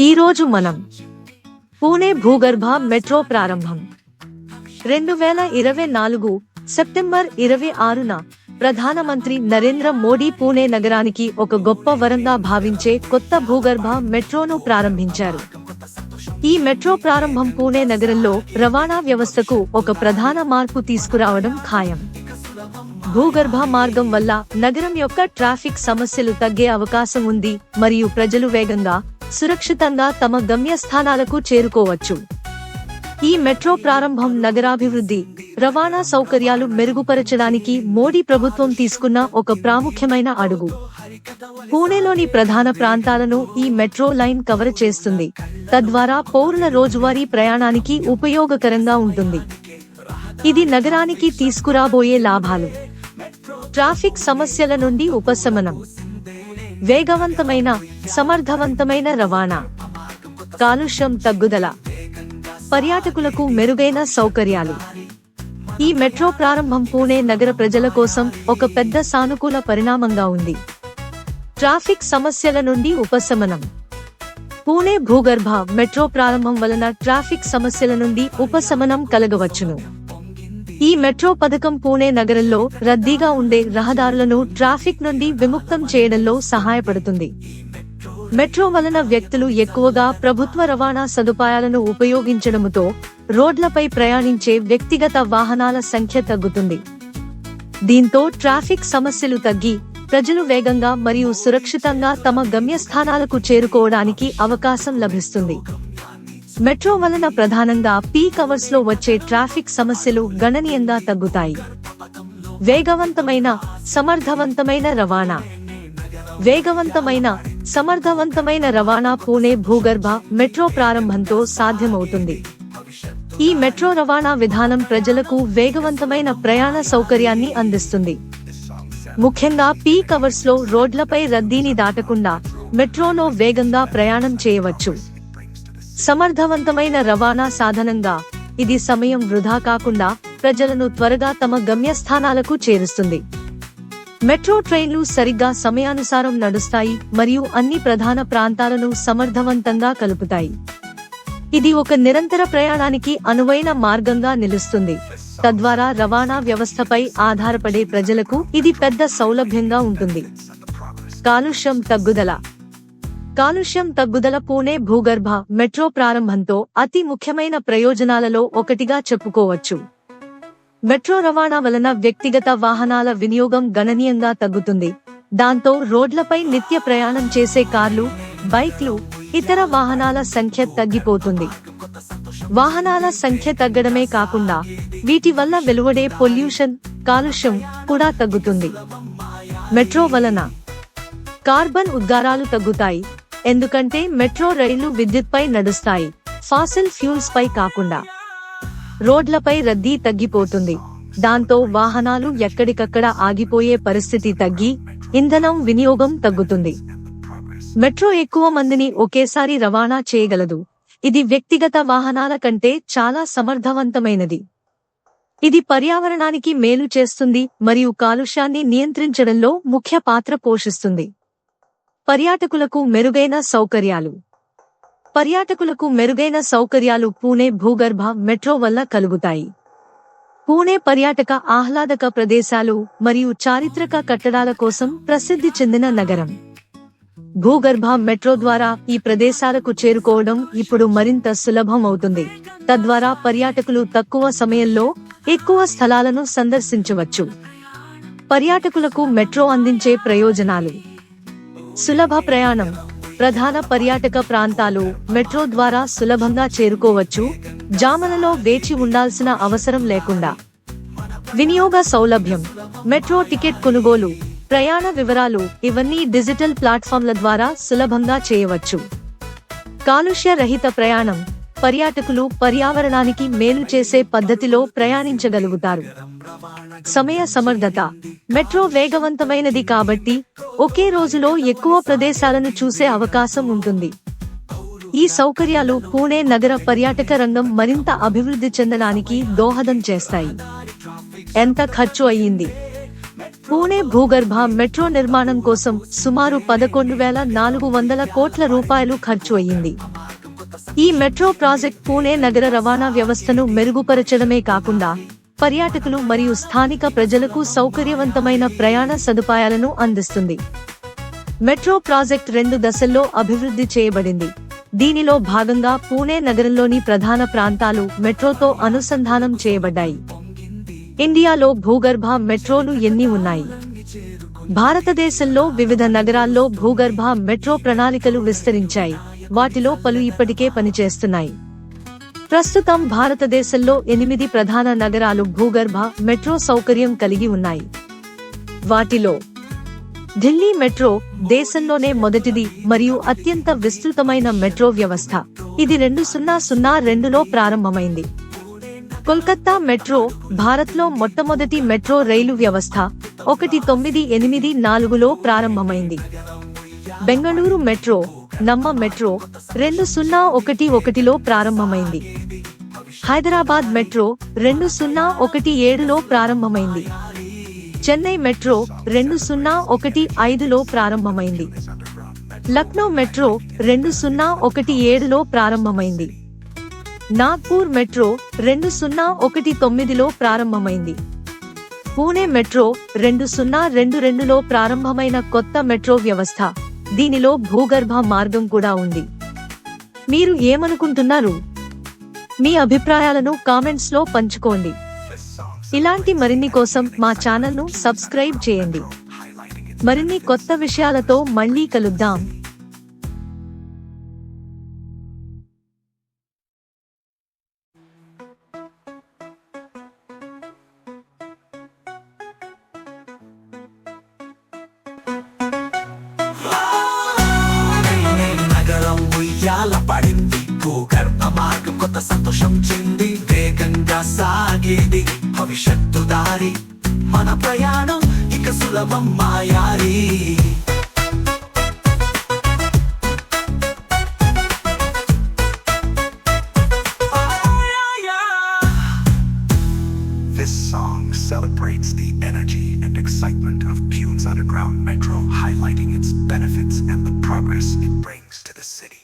ఈరోజు మనం పూణే భూగర్భ మెట్రో ప్రారంభం. రెండు వేల ఇరవై నాలుగు సెప్టెంబర్ ఇరవై ఆరున ప్రధానమంత్రి నరేంద్ర మోడీ పూణే నగరానికి ఒక గొప్ప వరంగా భావించే కొత్త భూగర్భ మెట్రోను ప్రారంభించారు. ఈ మెట్రో ప్రారంభం పూణే నగరంలో రవాణా వ్యవస్థకు ఒక ప్రధాన మార్పు తీసుకురావడం ఖాయం. భూగర్భ మార్గం వల్ల నగరం యొక్క ట్రాఫిక్ సమస్యలు తగ్గే అవకాశం ఉంది మరియు ప్రజలు వేగంగా సురక్షితంగా తమ గమ్యస్థానాలకు చేరుకోవచ్చు. ఈ మెట్రో ప్రారంభం నగరాభివృద్ధి రవాణా సౌకర్యాలు మెరుగుపరచడానికి మోడీ ప్రభుత్వం తీసుకున్న ఒక ప్రాముఖ్యమైన అడుగు. పూణేలోని ప్రధాన ప్రాంతాలను ఈ మెట్రో లైన్ కవర్ చేస్తుంది. తద్వారా పౌరుల రోజువారీ ప్రయాణానికి ఉపయోగకరంగా ఉంటుంది. ఇది నగరానికి తీసుకురాబోయే లాభాలు. ట్రాఫిక్ సమస్యల నుండి ఉపశమనం. వేగవంతమైన సమర్థవంతమైన రవాణా కాలుష్యం తగ్గుదల పర్యాటకులకు మెరుగైన సౌకర్యాలు. ఈ మెట్రో ప్రారంభం పూణే నగర ప్రజల కోసం ఒక పెద్ద సానుకూల పరిణామంగా ఉంది. ట్రాఫిక్ సమస్యల నుండి ఉపశమనం. పూణే భూగర్భ మెట్రో ప్రారంభం వలన ట్రాఫిక్ సమస్యల నుండి ఉపశమనం కలగవచ్చును. ఈ మెట్రో పథకం పూణే నగరంలో రద్దీగా ఉండే రహదారులను ట్రాఫిక్ నుండి విముక్తం చేయడంలో సహాయపడుతుంది. మెట్రో వలన వ్యక్తులు ఎక్కువగా ప్రభుత్వ రవాణా సదుపాయాలను ఉపయోగించడముతో రోడ్లపై ప్రయాణించే వ్యక్తిగత వాహనాల సంఖ్య తగ్గుతుంది. దీంతో ట్రాఫిక్ సమస్యలు తగ్గి ప్రజలు వేగంగా మరియు సురక్షితంగా తమ గమ్యస్థానాలకు చేరుకోవడానికి అవకాశం లభిస్తుంది. మెట్రో వలన ప్రధానంగా పీక్ అవర్స్లో వచ్చే ట్రాఫిక్ సమస్యలు గణనీయంగా తగ్గుతాయి. వేగవంతమైన సమర్థవంతమైన రవాణా. వేగవంతమైన సమర్థవంతమైన రవాణా పూణే భూగర్భ మెట్రో ప్రారంభంతో సాధ్యమవుతుంది. ఈ మెట్రో రవాణా విధానం ప్రజలకు వేగవంతమైన ప్రయాణ సౌకర్యాన్ని అందిస్తుంది. ముఖ్యంగా పీక్ అవర్స్లో రోడ్లపై రద్దీని దాటకుండా మెట్రోలో వేగంగా ప్రయాణం చేయవచ్చు. సమర్థవంతమైన రవాణా సాధనంగా ఇది సమయం వృధా కాకుండా ప్రజలను త్వరగా తమ గమ్యస్థానాలకు చేరుస్తుంది. మెట్రో ట్రైన్లు సరిగ్గా సమయానుసారం నడుస్తాయి మరియు అన్ని ప్రధాన ప్రాంతాలను సమర్థవంతంగా కలుపుతాయి. ఇది ఒక నిరంతర ప్రయాణానికి అనువైన మార్గంగా నిలుస్తుంది. తద్వారా రవాణా వ్యవస్థపై ఆధారపడే ప్రజలకు ఇది పెద్ద సౌలభ్యంగా ఉంటుంది. కాలుష్యం తగ్గుదల కాలుష్యం తగ్గుదల పూణే భూగర్భ మెట్రో ప్రారంభంతో అతి ముఖ్యమైన ప్రయోజనాలలో ఒకటిగా చెప్పుకోవచ్చు. మెట్రో రవాణా వలన వ్యక్తిగత వాహనాల వినియోగం గణనీయంగా తగ్గుతుంది. దాంతో రోడ్లపై నిత్య ప్రయాణం చేసే కార్లు బైక్లు ఇతర వాహనాల సంఖ్య తగ్గిపోతుంది. వాహనాల సంఖ్య తగ్గడమే కాకుండా వీటి వల్ల వెలువడే పొల్యూషన్ కాలుష్యం కూడా తగ్గుతుంది. మెట్రో వలన కార్బన్ ఉద్గారాలు తగ్గుతాయి. ఎందుకంటే మెట్రో రైళ్ళు విద్యుత్పై నడుస్తాయి. ఫాసిల్ ఫ్యూల్స్ పై కాకుండా. రోడ్లపై రద్దీ తగ్గిపోతుంది. దాంతో వాహనాలు ఎక్కడికక్కడ ఆగిపోయే పరిస్థితి తగ్గి ఇంధనం వినియోగం తగ్గుతుంది. మెట్రో ఎక్కువ మందిని ఒకేసారి రవాణా చేయగలదు. ఇది వ్యక్తిగత వాహనాల కంటే చాలా సమర్థవంతమైనది. ఇది పర్యావరణానికి మేలు చేస్తుంది మరియు కాలుష్యాన్ని నియంత్రించడంలో ముఖ్య పాత్ర పోషిస్తుంది. పర్యాటకులకు మెరుగైన సౌకర్యాలు. పర్యాటకులకు మెరుగైన సౌకర్యాలు పూణే భూగర్భ మెట్రో వల్ల కలుగుతాయి. పూణే పర్యాటక ఆహ్లాదక ప్రదేశాలు మరియు చారిత్రక కట్టడాల కోసం ప్రసిద్ధి చెందిన నగరం. భూగర్భ మెట్రో ద్వారా ఈ ప్రదేశాలకు చేరుకోవడం ఇప్పుడు మరింత సులభం అవుతుంది. తద్వారా పర్యాటకులు తక్కువ సమయంలో ఎక్కువ స్థలాలను సందర్శించవచ్చు. పర్యాటకులకు మెట్రో అందించే ప్రయోజనాలు. సులభ ప్రయాణం. ప్రధాన పర్యాటక ప్రాంతాలు మెట్రో ద్వారా సులభంగా చేరుకోవచ్చు. జామలలో వేచి ఉండాల్సిన అవసరం లేకుండా. వినియోగ సౌలభ్యం. మెట్రో టికెట్ కొనుగోలు. ప్రయాణ వివరాలు ఇవన్నీ డిజిటల్ ప్లాట్ఫామ్ల ద్వారా సులభంగా చేయవచ్చు. కాలుష్య రహిత ప్రయాణం. పర్యాటకులు పర్యావరణానికి మేలు చేసే పద్ధతిలో ప్రయాణించగలుగుతారు. సమయ సమర్థత మెట్రో వేగవంతమైనది కాబట్టి ఒకే రోజులో ఎక్కువ ప్రదేశాలను చూసే అవకాశం ఉంటుంది. ఈ సౌకర్యాలు పూణే నగర పర్యాటక రంగం మరింత అభివృద్ధి చెందడానికి దోహదం చేస్తాయి. ఎంత ఖర్చు అయ్యింది? పూణే భూగర్భ మెట్రో నిర్మాణం కోసం సుమారు పదకొండు వేల నాలుగు వందల కోట్ల రూపాయలు ఖర్చు అయ్యింది. ఈ మెట్రో ప్రాజెక్ట్ పూణే నగర రవాణా వ్యవస్థను మెరుగుపరచడమే కాకుండా పర్యాటకులు మరియు స్థానిక ప్రజలకు సౌకర్యవంతమైన ప్రయాణ సదుపాయాలను అందిస్తుంది. మెట్రో ప్రాజెక్ట్ రెండు దశల్లో అభివృద్ధి చేయబడింది. దీనిలో భాగంగా పూణే నగరంలోని ప్రధాన ప్రాంతాలు మెట్రోతో అనుసంధానం చేయబడ్డాయి. ఇండియాలో భూగర్భ మెట్రోలు ఎన్ని ఉన్నాయి? భారతదేశంలో వివిధ నగరాల్లో భూగర్భ మెట్రో ప్రణాళికలు విస్తరించాయి. వాటిలో పలు ఇప్పటికే పనిచేస్తున్నాయి. ప్రస్తుతం భారతదేశంలో ఎనిమిది ప్రధాన నగరాలు భూగర్భ మెట్రో సౌకర్యం కలిగి ఉన్నాయి. వాటిలో ఢిల్లీ మెట్రో దేశంలోనే మొదటిది మరియు అత్యంత విస్తృతమైన మెట్రో వ్యవస్థ. ఇది రెండు సున్నా సున్నా రెండులో ప్రారంభమైంది. కోల్కత్తా మెట్రో భారత్లో మొట్టమొదటి మెట్రో రైలు వ్యవస్థ ఒకటి తొమ్మిది ఎనిమిది నాలుగులో ప్రారంభమైంది. బెంగళూరు మెట్రో నమ్మ మెట్రో రెండు సున్నా ఒకటి ఒకటిలో ప్రారంభమైంది. హైదరాబాద్ మెట్రో రెండు సున్నా ఒకటి ఏడులో ప్రారంభమైంది. చెన్నై మెట్రో రెండు సున్నా ఒకటి ఐదులో ప్రారంభమైంది. లక్నో మెట్రో రెండు సున్నా ఒకటి ఏడులో ప్రారంభమైంది. నాగ్పూర్ మెట్రో రెండు సున్నా ఒకటి తొమ్మిదిలో ప్రారంభమైంది. పూణే మెట్రో రెండు సున్నా రెండు రెండులో ప్రారంభమైన కొత్త మెట్రో వ్యవస్థ. దీనిలో భూగర్భ మార్గం కూడా ఉంది. మీరు ఏమనుకుంటున్నారు? మీ అభిప్రాయాలను కామెంట్స్లో పంచుకోండి. ఇలాంటి మరిన్ని కోసం మా ఛానల్ను సబ్స్క్రైబ్ చేయండి. మరిన్ని కొత్త విషయాలతో మళ్ళీ కలుద్దాం. సంతోషం చెంది వేగంగా సాగేది భవిష్యత్తు దారి మన ప్రయాణం ఇక సులభం మాయారి This song celebrates the energy and excitement of Pune's Underground Metro, highlighting its benefits and the progress it brings to the city.